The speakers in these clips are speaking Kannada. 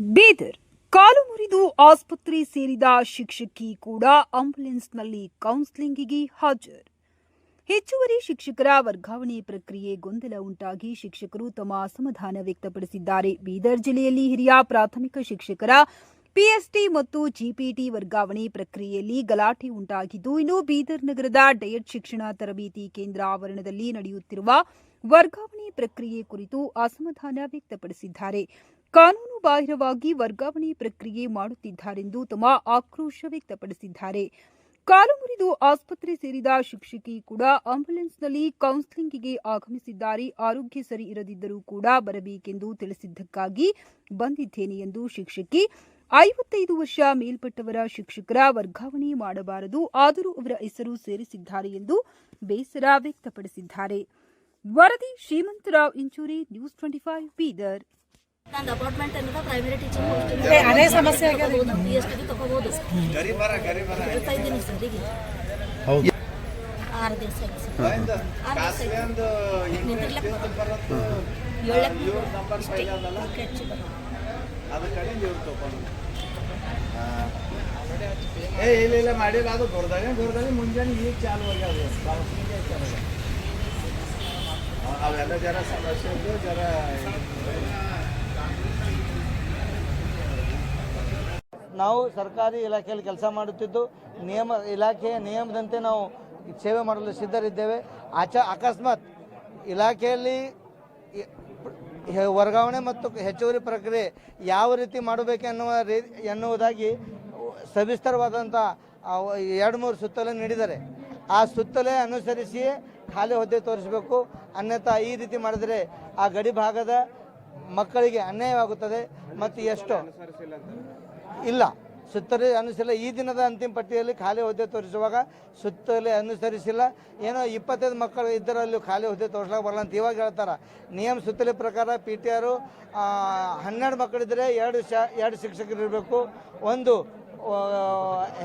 ಬೀದರ್. ಕಾಲು ಮುರಿದು ಆಸ್ಪತ್ರೆ ಸೇರಿದ ಶಿಕ್ಷಕಿ ಕೂಡ ಆಂಬ್ಯುಲೆನ್ಸ್ನಲ್ಲಿ ಕೌನ್ಸಿಲಿಂಗಿಗೆ ಹಾಜರು. ಹೆಚ್ಚುವರಿ ಶಿಕ್ಷಕರ ವರ್ಗಾವಣೆ ಪ್ರಕ್ರಿಯೆ ಗೊಂದಲ ಉಂಟಾಗಿ ಶಿಕ್ಷಕರು ತಮ್ಮ ಅಸಮಾಧಾನ ವ್ಯಕ್ತಪಡಿಸಿದ್ದಾರೆ. ಬೀದರ್ ಜಿಲ್ಲೆಯಲ್ಲಿ ಹಿರಿಯ ಪ್ರಾಥಮಿಕ ಶಿಕ್ಷಕರ ಪಿಎಸ್ಟಿ ಮತ್ತು ಜಿಪಿಟಿ ವರ್ಗಾವಣೆ ಪ್ರಕ್ರಿಯೆಯಲ್ಲಿ ಗಲಾಟೆ ಉಂಟಾಗಿದ್ದು, ಇನ್ನು ಬೀದರ್ ನಗರದ ಡಯಟ್ ಶಿಕ್ಷಣ ತರಬೇತಿ ಕೇಂದ್ರ ಆವರಣದಲ್ಲಿ ನಡೆಯುತ್ತಿರುವ ವರ್ಗಾವಣೆ ಪ್ರಕ್ರಿಯೆ ಕುರಿತು ಅಸಮಾಧಾನ ವ್ಯಕ್ತಪಡಿಸಿದ್ದಾರೆ. ಕಾನೂನು ಬಾಹಿರವಾಗಿ ವರ್ಗಾವಣೆ ಪ್ರಕ್ರಿಯೆ ಮಾಡುತ್ತಿದ್ದಾರೆಂದು ತಮ್ಮ ಆಕ್ರೋಶ ವ್ಯಕ್ತಪಡಿಸಿದ್ದಾರೆ. ಕಾಲು ಮುರಿದು ಆಸ್ಪತ್ರೆ ಸೇರಿದ ಶಿಕ್ಷಕಿ ಕೂಡ ಆಂಬ್ಯುಲೆನ್ಸ್ನಲ್ಲಿ ಕೌನ್ಸಿಲಿಂಗಿಗೆ ಆಗಮಿಸಿದ್ದಾರೆ. ಆರೋಗ್ಯ ಸರಿ ಇರದಿದ್ದರೂ ಕೂಡ ಬರಬೇಕೆಂದು ತಿಳಿಸಿದ್ದಕ್ಕಾಗಿ ಬಂದಿದ್ದೇನೆ ಎಂದು ಶಿಕ್ಷಕಿ. ಐವತ್ತೈದು ವರ್ಷ ಮೇಲ್ಪಟ್ಟವರ ಶಿಕ್ಷಕರ ವರ್ಗಾವಣೆ ಮಾಡಬಾರದು, ಆದರೂ ಅವರ ಹೆಸರು ಸೇರಿಸಿದ್ದಾರೆ ಎಂದು ಬೇಸರ ವ್ಯಕ್ತಪಡಿಸಿದ್ದಾರೆ. ವರದಿ Shrimantrao Inchuri, news twenty five Bidar. ನಂದು ಅಪಾರ್ಟ್ಮೆಂಟ್ ಅನ್ನೋದು ಪ್ರೈಮರಿ ಟೀಚಿಂಗ್ ಅದೇ ಸಮಸ್ಯೆ ಆಗ್ಯದ ಪಿ ಎಸ್ ಟಿ ತಗೋಬಹುದು. ಹೇಳ್ತಾ ಇದ್ದೀನಿ ಸರ್ ಈಗ ಹೌದು. ಆರು ದಿವಸ ಆಯ್ತು ಸರ್. ಆರು ದಿವಸ ಆಯ್ತು. ನಿಂತಿರ್ಲಕ್ಕೆ ಏಳಕ್ಕೆ ಹೆಚ್ಚು ಬರೋದು ಏ ಇಲ್ಲ ಇಲ್ಲ ಮಾಡಿಲ್ಲ ಅದು ಗೊರ್ದಾಗ ಗೊರ್ದಾಗ ಮುಂಜಾನೆ ಈಗ ಚಾಲು ಆಗ್ಯಾವ. ಅವೆಲ್ಲ ಜರ ಸಮಸ್ಯೆ ಜರ ನಾವು ಸರ್ಕಾರಿ ಇಲಾಖೆಯಲ್ಲಿ ಕೆಲಸ ಮಾಡುತ್ತಿದ್ದು, ನಿಯಮ, ಇಲಾಖೆಯ ನಿಯಮದಂತೆ ನಾವು ಸೇವೆ ಮಾಡಲು ಸಿದ್ಧರಿದ್ದೇವೆ. ಆಚ, ಅಕಸ್ಮಾತ್ ಇಲಾಖೆಯಲ್ಲಿ ವರ್ಗಾವಣೆ ಮತ್ತು ಹೆಚ್ಚುವರಿ ಪ್ರಕ್ರಿಯೆ ಯಾವ ರೀತಿ ಮಾಡಬೇಕೆನ್ನುವ ರೀ, ಎನ್ನುವುದಾಗಿ ಸವಿಸ್ತರವಾದಂಥ ಎರಡು ಮೂರು ಸುತ್ತಲೆ ನೀಡಿದ್ದಾರೆ. ಆ ಸುತ್ತಲೇ ಅನುಸರಿಸಿಯೇ ಖಾಲಿ ಹುದ್ದೆ ತೋರಿಸಬೇಕು. ಅನ್ಯಥಾ ಈ ರೀತಿ ಮಾಡಿದರೆ ಆ ಗಡಿ ಭಾಗದ ಮಕ್ಕಳಿಗೆ ಅನ್ಯಾಯವಾಗುತ್ತದೆ ಮತ್ತು ಎಷ್ಟು. ಇಲ್ಲ, ಸುತ್ತಲೇ ಅನುಸರಿಸಿಲ್ಲ. ಈ ದಿನದ ಅಂತಿಮ ಪಟ್ಟಿಯಲ್ಲಿ ಖಾಲಿ ಹುದ್ದೆ ತೋರಿಸುವಾಗ ಸುತ್ತಲೇ ಅನುಸರಿಸಿಲ್ಲ. ಏನೋ ಇಪ್ಪತ್ತೈದು ಮಕ್ಕಳು ಇದ್ದರಲ್ಲಿ ಖಾಲಿ ಹುದ್ದೆ ತೋರಿಸ್ಲಾಕ ಬರಲ್ಲ ಅಂತ ಇವಾಗ ಹೇಳ್ತಾರೆ. ನಿಯಮ ಸುತ್ತಲೆ ಪ್ರಕಾರ ಪಿ ಟಿ ಆರು ಹನ್ನೆರಡು ಮಕ್ಕಳಿದ್ದರೆ ಎರಡು ಶ, ಎರಡು ಶಿಕ್ಷಕರು ಇರಬೇಕು. ಒಂದು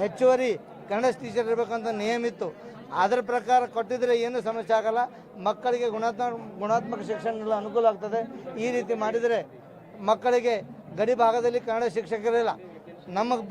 ಹೆಚ್ಚುವರಿ ಕನ್ನಡ ಟೀಚರ್ ಇರಬೇಕಂತ ನಿಯಮ ಇತ್ತು. ಅದರ ಪ್ರಕಾರ ಕೊಟ್ಟಿದ್ರೆ ಏನು ಸಮಸ್ಯೆ ಆಗಲ್ಲ. ಮಕ್ಕಳಿಗೆ ಗುಣಾತ್ಮಕ ಗುಣಾತ್ಮಕ ಶಿಕ್ಷಣ ಅನುಕೂಲ ಆಗ್ತದೆ. ಈ ರೀತಿ ಮಾಡಿದರೆ ಮಕ್ಕಳಿಗೆ ಗಡಿ ಭಾಗದಲ್ಲಿ ಕನ್ನಡ ಶಿಕ್ಷಕರಿಲ್ಲ. ನಮಗೆ